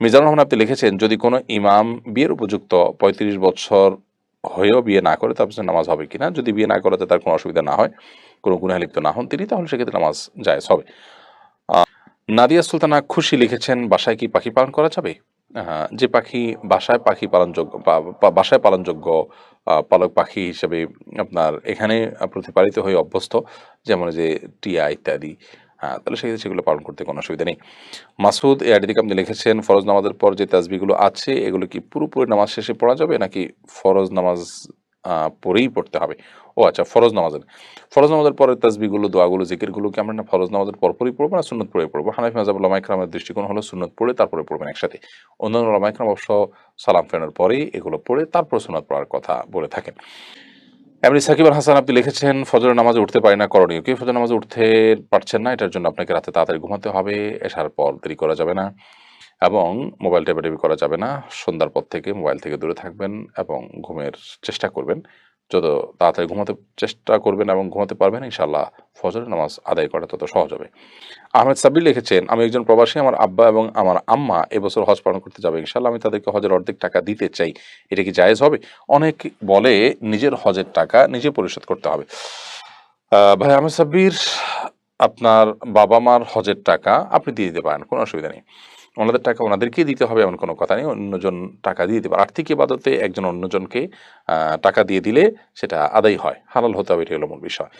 মিজানুর রহমান আপনি লিখেছেন, যদি কোনো ইমাম বিয়ের উপযুক্ত পঁয়ত্রিশ বছর হয়েও বিয়ে না করে তারপর নামাজ হবে কিনা যদি বিয়ে না করাতে তার কোনো অসুবিধা না হয়, কোনো গুনাহে লিপ্ত না হন তিনি, তাহলে সেক্ষেত্রে নামাজ জায়েজ হবে। নাদিয়া সুলতানা খুশি লিখেছেন, বাসায় কি পাখি পালন করা যাবে? যে পাখি বাসায় পাখি পালনযোগ্য বাসায় পালনযোগ্য পালক পাখি হিসেবে আপনার এখানে প্রতিপালিত হয়ে অভ্যস্ত, যেমন যে টিয়া ইত্যাদি। হ্যাঁ তাহলে সেক্ষেত্রে সেগুলো পালন করতে কোনো অসুবিধা নেই। মাসুদ এ আইডি আপনি লিখেছেন, ফরজ নামাজের পর যে তাসবিগুলো আছে, এগুলো কি পুরোপুরি নামাজ শেষে পড়া যাবে, নাকি ফরজ নামাজ পরেই পড়তে হবে? ও আচ্ছা ফরজ নামাজের। ফরজ নামাজের পরের তাসবিগুলো দোয়াগুলো জিকিরগুলো কি আমরা না ফরজ নামাজের পরপরই পড়ব, না সুন্নত পড়ে পড়ব? হানাফি মাজাব লামাইকরামের দৃষ্টিকোণ হলো সুন্নত পড়ে তারপরে পড়বেন একসাথে। অন্যান্য লামাইকরাম অবশ্য সালাম ফেরানোর পরেই এগুলো পড়ে তারপর সুন্নত পড়ার কথা বলে থাকেন। এমনি সাকিব আল হাসান আপনি লিখেছেন, ফজরের নামাজে উঠতে পারি না, করণীয়। কি ফজর নামাজে উঠতে পারছেন না? এটার জন্য আপনাকে রাতে তাড়াতাড়ি ঘুমাতে হবে, এসার পর দেরি করা যাবে না এবং মোবাইল টেপাটেপি করা যাবে না। সন্ধ্যার পর থেকে মোবাইল থেকে দূরে থাকবেন এবং ঘুমের চেষ্টা করবেন। যত তাড়াতাড়ি ঘুমাতে চেষ্টা করবেন এবং ঘুমাতে পারবেন ইনশাল্লাহ ফজরের নামাজ আদায় করা তত সহজ হবে। আহমেদ সাব্বির লিখেছেন, আমি একজন প্রবাসী, আমার আব্বা এবং আমার আম্মা এবছর হজ পালন করতে যাবে ইনশাল্লাহ আমি তাদেরকে হজের অর্ধেক টাকা দিতে চাই। এটা কি জায়েজ হবে? অনেক বলে নিজের হজের টাকা নিজে পরিশোধ করতে হবে। ভাই আহমেদ সাব্বির, আপনার বাবা মার হজের টাকা আপনি দিয়ে দিতে পারেন, কোনো অসুবিধা নেই। ওনাদের টাকা ওনাদেরকেই দিতে হবে, এমন কোনো কথা নেই। অন্যজন টাকা দিয়ে দিতে আর্থিক ইবাদতে একজন অন্যজনকে টাকা দিয়ে দিলে সেটা আদায় হয়। হালাল হতে হবে, এটি হলো মূল বিষয়।